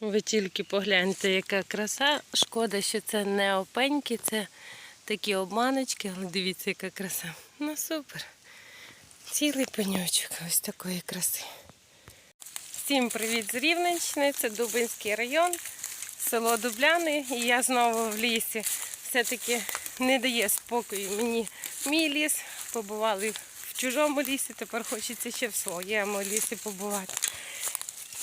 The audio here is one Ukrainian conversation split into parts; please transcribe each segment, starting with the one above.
Ви тільки погляньте, яка краса. Шкода, що це не опеньки, це такі обманочки, але дивіться, яка краса. Ну супер. Цілий пеньочок ось такої краси. Всім привіт з Рівненщини, це Дубинський район, село Дубляни. І я знову в лісі. Все-таки не дає спокою мені мій ліс. Побували в чужому лісі, тепер хочеться ще в своєму лісі побувати.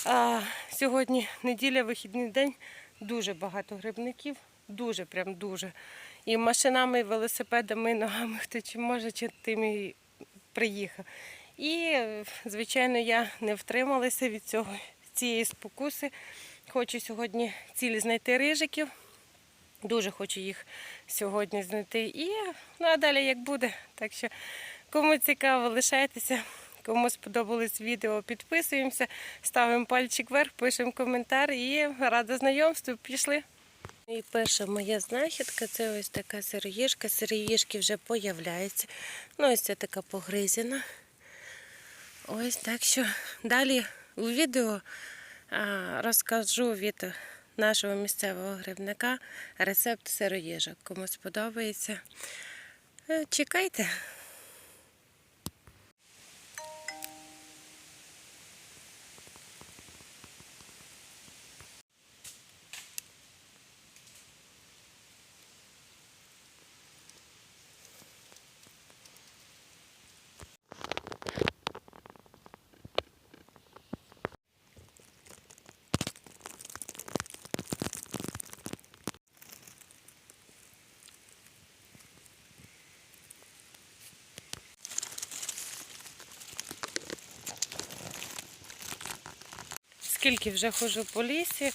А, сьогодні неділя, вихідний день, дуже багато грибників, дуже, прям дуже. І машинами, і велосипедами, і ногами, хто чим може, чи тим і приїхав. І, звичайно, я не втрималася від цього, цієї спокуси. Хочу сьогодні цілі знайти рижиків. Дуже хочу їх сьогодні знайти. І ну, а далі як буде. Так що, кому цікаво, лишайтеся. Кому сподобалось відео, підписуємося, ставимо пальчик вверх, пишемо коментар і рада знайомству. Пішли. І перша моя знахідка це ось така сироїжка. Сироїжки вже появляються. Ну, ось це така погризена. Ось так що далі у відео розкажу від нашого місцевого грибника рецепт сироїжок. Кому сподобається, е, чекайте. Скільки вже ходжу по лісі.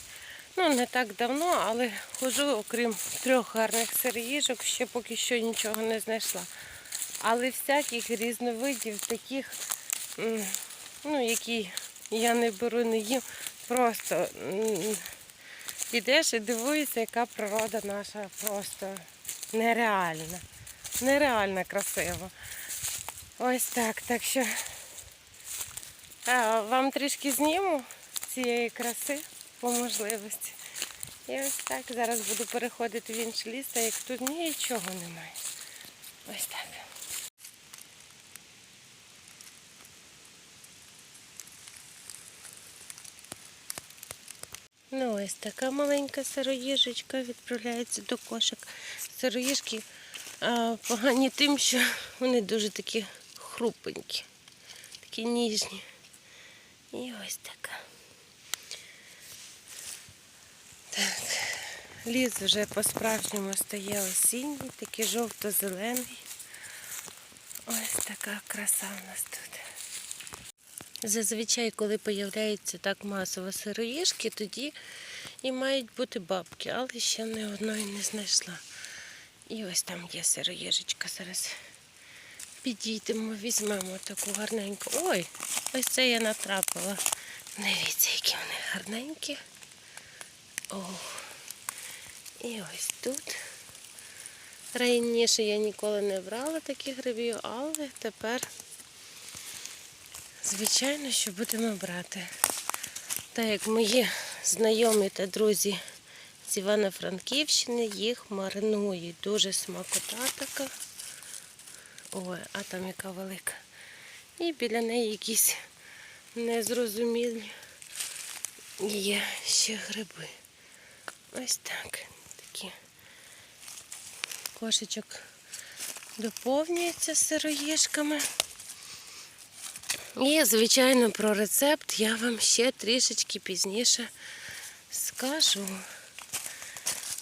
Ну, не так давно, але ходжу, окрім трьох гарних сироїжок, ще поки що нічого не знайшла. Але всяких різновидів, таких, ну, які я не беру, не їм, просто м, ідеш і дивуєшся, яка природа наша просто нереальна. Нереально красиво. Ось так. Так що а, вам трішки зніму цієї краси по можливості. І ось так зараз буду переходити в інший ліс, так як тут нічого немає. Ось так. Ну, ось така маленька сироїжечка відправляється до кошик. Сироїжки а, погані тим, що вони дуже такі хрупенькі, такі ніжні. І ось така. Так, ліс вже по-справжньому стає осінній, такий жовто-зелений. Ось така краса у нас тут. Зазвичай, коли появляються так масово сироїжки, тоді і мають бути бабки, але ще не одної не знайшла. І ось там є сироїжечка. Зараз підійдемо, візьмемо таку гарненьку. Ой, ось це я натрапила. Дивіться, які вони гарненькі. О, і ось тут. Раніше я ніколи не брала таких грибів, але тепер, звичайно, що будемо брати. Так як мої знайомі та друзі з Івано-Франківщини їх маринують. Дуже смакота така. Ой, а там яка велика. І біля неї якісь незрозумілі є ще гриби. Ось так. Такі. Кошечок доповнюється сироїжками. І, звичайно, про рецепт я вам ще трішечки пізніше скажу.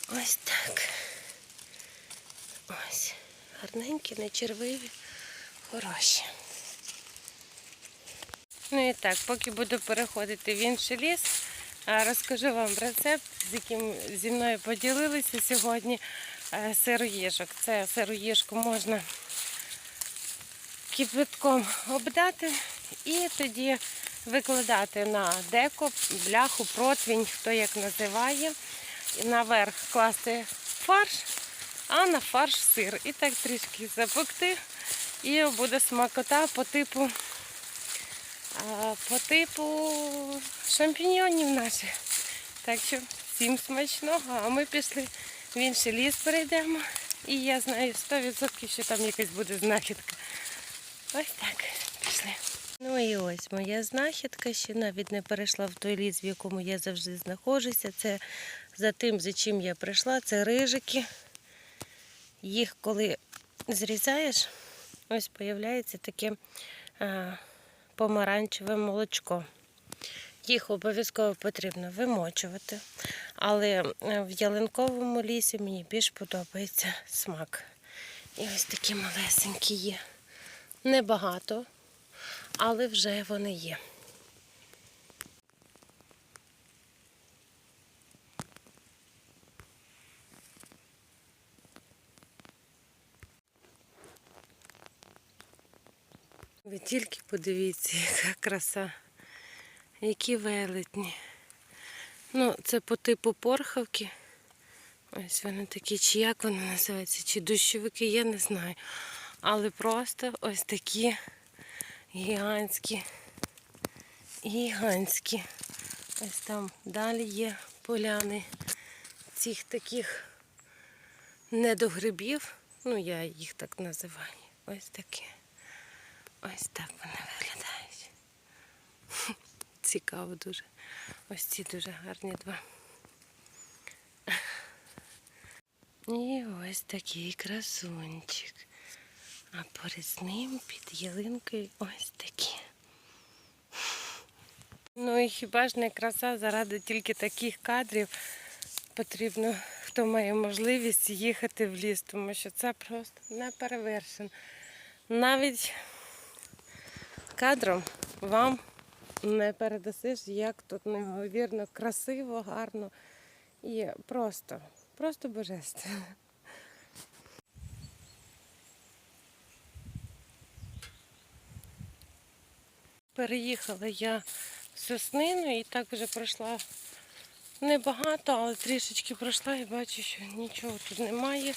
Ось так. Ось. Гарненькі, нечервиві, хороші. Ну і так, поки буду переходити в інший ліс, розкажу вам рецепт, з яким зі мною поділилися сьогодні е, сироїжок. Це сироїжку можна кипятком обдати і тоді викладати на деко, бляху, противень, хто як називає. Наверх класти фарш, а на фарш сир. І так трішки запекти. І буде смакота по типу по типу шампіньйонів наших. Так що всім смачного, а ми пішли в інший ліс перейдемо. І я знаю 100% що там якась буде знахідка. Ось так, пішли. Ну і ось моя знахідка ще навіть не перейшла в той ліс, в якому я завжди знаходжуся. Це за тим, за чим я прийшла, це рижики. Їх коли зрізаєш, ось появляється таке помаранчеве молочко. Їх обов'язково потрібно вимочувати. Але е, в ялинковому лісі мені більш подобається смак. І ось такі малесенькі є. Небагато, але вже вони є. Тільки подивіться, яка краса, які велетні. Ну, це по типу порхавки. Ось вони такі, чи як вони називаються, чи дощовики, я не знаю. Але просто ось такі гігантські, гігантські. Ось там далі є поляни цих таких недогрибів. Ну, я їх так називаю. Ось такі. Ось так вони виглядають. Цікаво дуже. Ось ці дуже гарні два. І ось такий красунчик. А поряд з ним під ялинкою ось такі. Ну і хіба ж не краса заради тільки таких кадрів потрібно, хто має можливість їхати в ліс, тому що це просто не перевершено. Навіть кадром вам не передасиш, як тут неймовірно красиво, гарно і просто, просто божественно. Переїхала я в Соснину і так вже пройшла небагато, але трішечки пройшла і бачу, що нічого тут немає.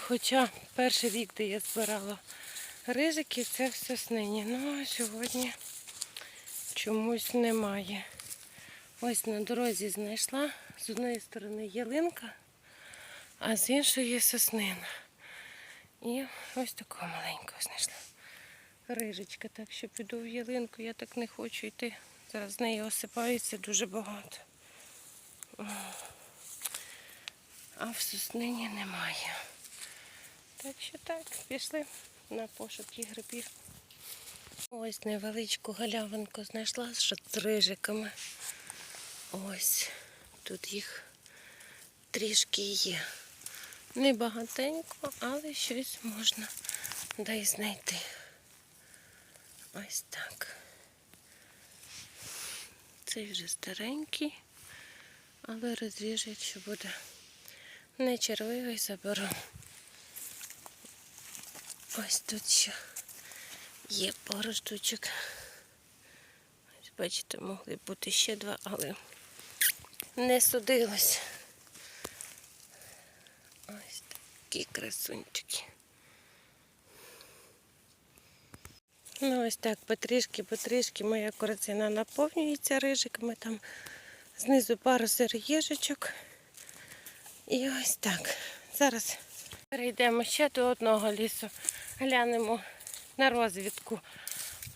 Хоча перший рік, де я збирала рижики, це в Соснині. Ну, а сьогодні чомусь немає. Ось на дорозі знайшла з одної сторони ялинка, а з іншої соснина. І ось такого маленького знайшла. Рижечка, так що піду в ялинку, я так не хочу йти. Зараз з неї осипається дуже багато. А в соснині немає. Так що так, пішли на пошуки грибів. Ось невеличку галявинку знайшла з рижиками. Ось тут їх трішки є. Не багатенько, але щось можна дай знайти. Ось так. Цей вже старенький, але розріжу, якщо буде не червивий, заберу. Ось тут ще є пару штучок. Ось, бачите, могли бути ще два, але не судилось. Ось такі красунчики. Ну ось так, потрішки, потрішки моя корзина наповнюється рижиками. Там знизу пару сироїжечок. І ось так. Зараз перейдемо ще до одного лісу. Глянемо на розвідку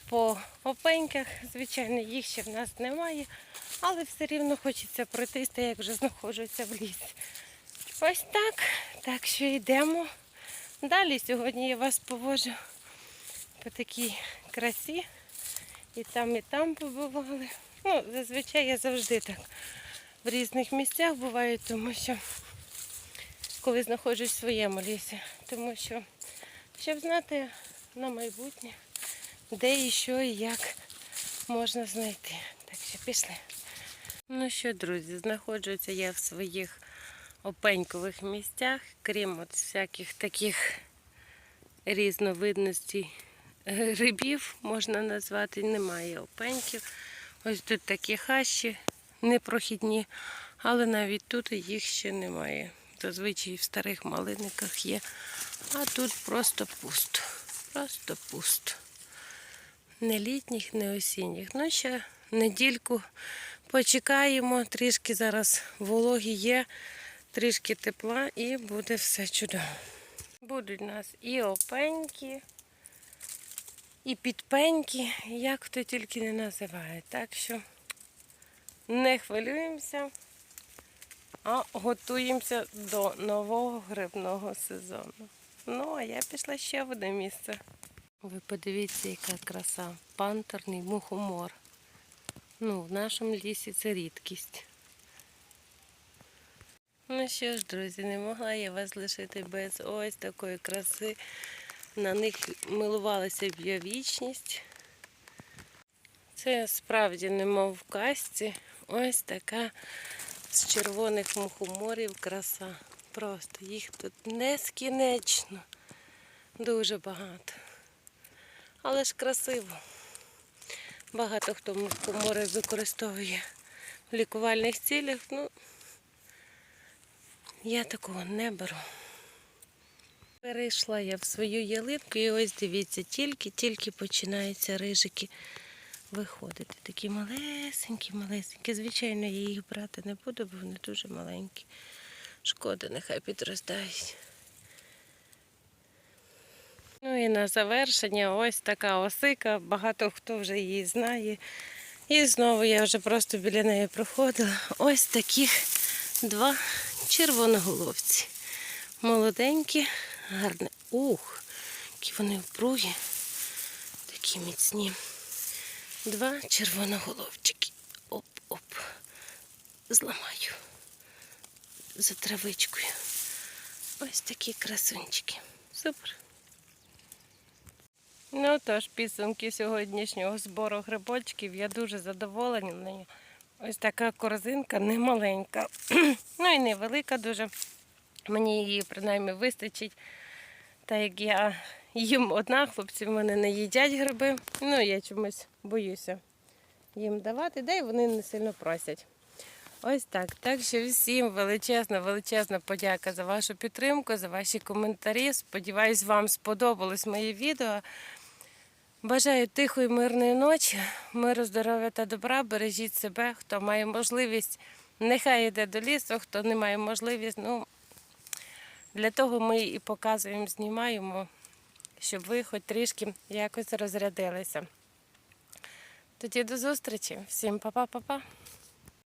по опеньках. Звичайно, їх ще в нас немає, але все рівно хочеться пройтись, як вже знаходжуся в лісі. Ось так. Так що йдемо. Далі сьогодні я вас повожу по такій красі. І там, і там побували. Ну, зазвичай я завжди так в різних місцях буваю, тому що коли знаходжусь в своєму лісі. Тому що, щоб знати на майбутнє, де і що, і як можна знайти. Так що пішли. Ну що, друзі, знаходжуся я в своїх опенькових місцях, крім от всяких таких різновидностей грибів, можна назвати, немає опеньків. Ось тут такі хащі непрохідні, але навіть тут їх ще немає. Зазвичай в старих малиниках є. А тут просто пусто. Просто пусто. Не літніх, не осінніх. Ну, ще недільку Почекаємо, трішки зараз вологі є, трішки тепла і буде все чудово. Будуть у нас і опеньки, і підпеньки, як хто тільки не називає. Так що не хвилюємося, а готуємося до нового грибного сезону. Ну, а я пішла ще в одне місце. Ви подивіться, яка краса. Пантерний мухомор. Ну, в нашому лісі це рідкість. Ну що ж, друзі, не могла я вас лишити без ось такої краси. На них милувалася б я. Це справді немов в казці. Ось така з червоних мухоморів краса. Просто їх тут нескінечно. Дуже багато. Але ж красиво. Багато хто мухомори використовує в лікувальних цілях. Ну, я такого не беру. Перейшла я в свою ялинку і ось дивіться, тільки-тільки починаються рижики виходити. Такі малесенькі, малесенькі. Звичайно, я їх брати не буду, бо вони дуже маленькі. Шкода, нехай підростають. Ну і на завершення ось така осика. Багато хто вже її знає. І знову я вже просто біля неї проходила. Ось таких два червоноголовці. Молоденькі, гарні. Ух, які вони впругі, такі міцні. Два червоноголовчики. Оп-оп. Зламаю за травичкою. Ось такі красунчики. Супер. Ну тож, підсумки сьогоднішнього збору грибочків. Я дуже задоволена. Ось така корзинка немаленька. ну і невелика дуже. Мені її принаймні вистачить. Та як я їм одна, хлопці в мене не їдять гриби. Ну, я чомусь боюся їм давати, де вони не сильно просять. Ось так. Так що всім величезна, величезна подяка за вашу підтримку, за ваші коментарі. Сподіваюсь, вам сподобалось моє відео. Бажаю тихої, мирної ночі, миру, здоров'я та добра. Бережіть себе, хто має можливість, нехай йде до лісу, хто не має можливість. Ну, для того ми і показуємо, знімаємо, щоб ви хоч трішки якось розрядилися. Тоді до зустрічі. Всім па-па-па-па.